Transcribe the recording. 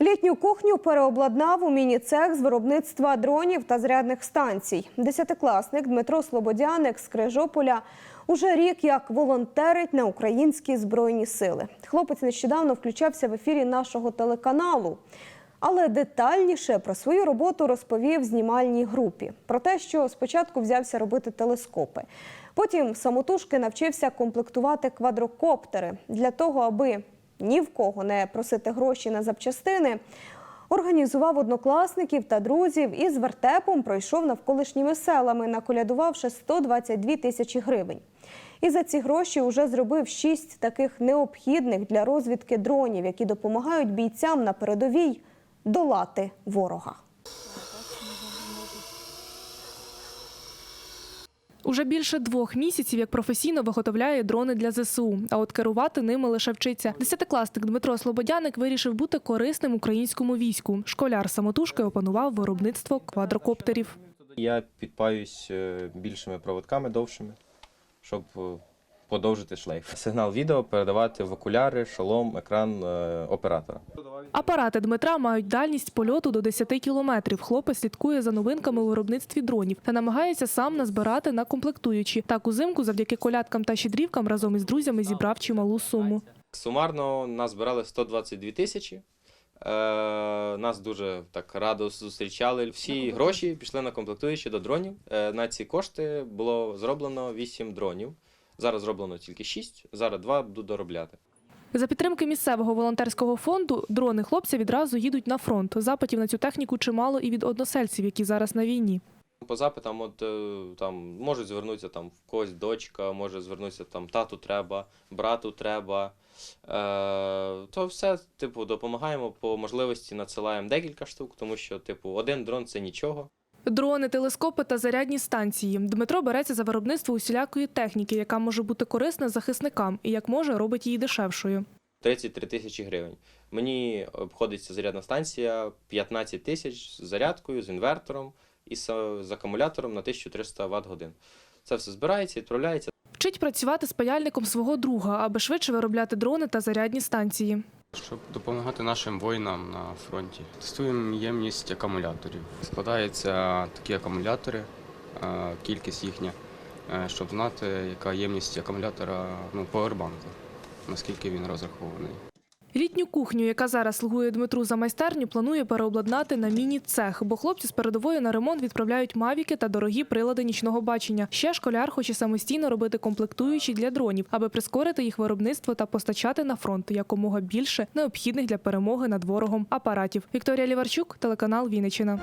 Літню кухню переобладнав у міні-цех з виробництва дронів та зарядних станцій. Десятикласник Дмитро Слободяник з Крижополя уже рік як волонтерить на українські збройні сили. Хлопець нещодавно включався в ефірі нашого телеканалу. Але детальніше про свою роботу розповів знімальній групі. Про те, що спочатку взявся робити телескопи. Потім самотужки навчився комплектувати квадрокоптери для того, аби ні в кого не просити гроші на запчастини. Організував однокласників та друзів і з вертепом пройшов навколишніми селами, наколядувавши 122 тисячі гривень. І за ці гроші вже зробив шість таких необхідних для розвідки дронів, які допомагають бійцям на передовій долати ворога. Уже більше двох місяців як професійно виготовляє дрони для ЗСУ, а от керувати ними лише вчиться. Десятикласник Дмитро Слободяник вирішив бути корисним українському війську. Школяр самотужки опанував виробництво квадрокоптерів. Я підпаюсь е, більшими проводками довшими, щоб е, подовжити шлейф. Сигнал відео передавати в окуляри, шолом, екран е, оператора. Апарати Дмитра мають дальність польоту до 10 кілометрів. Хлопець слідкує за новинками у виробництві дронів та намагається сам назбирати на комплектуючі. Так узимку завдяки колядкам та щедрівкам разом із друзями зібрав чималу суму. Сумарно нас збирали 122 тисячі. Е, нас дуже так радо зустрічали. Всі гроші пішли на комплектуючі до дронів. Е, на ці кошти було зроблено 8 дронів. Зараз зроблено тільки 6, зараз 2 буду доробляти. За підтримки місцевого волонтерського фонду дрони хлопця відразу їдуть на фронт. Запитів на цю техніку чимало і від односельців, які зараз на війні. По запитам, от е, там можуть звернутися там в когось дочка, може звернутися там тату треба, брату треба. Е, то все, типу, допомагаємо по можливості, надсилаємо декілька штук, тому що, типу, один дрон це нічого. Дрони, телескопи та зарядні станції. Дмитро береться за виробництво усілякої техніки, яка може бути корисна захисникам і як може робить її дешевшою. 33 тисячі гривень. Мені обходиться зарядна станція 15 тисяч з зарядкою, з інвертором і з, акумулятором на 1300 Вт годин. Це все збирається, відправляється. Вчить працювати з паяльником свого друга, аби швидше виробляти дрони та зарядні станції. Щоб допомагати нашим воїнам на фронті. Тестуємо ємність акумуляторів. Складаються такі акумулятори, е, кількість їхня, е, щоб знати, яка ємність акумулятора ну, поwerbanку, наскільки він розрахований. Літню кухню, яка зараз слугує Дмитру за майстерню, планує переобладнати на міні-цех, бо хлопці з передової на ремонт відправляють мавіки та дорогі прилади нічного бачення. Ще школяр хоче самостійно робити комплектуючі для дронів, аби прискорити їх виробництво та постачати на фронт якомога більше необхідних для перемоги над ворогом апаратів. Вікторія Ліварчук, телеканал Вінниччина.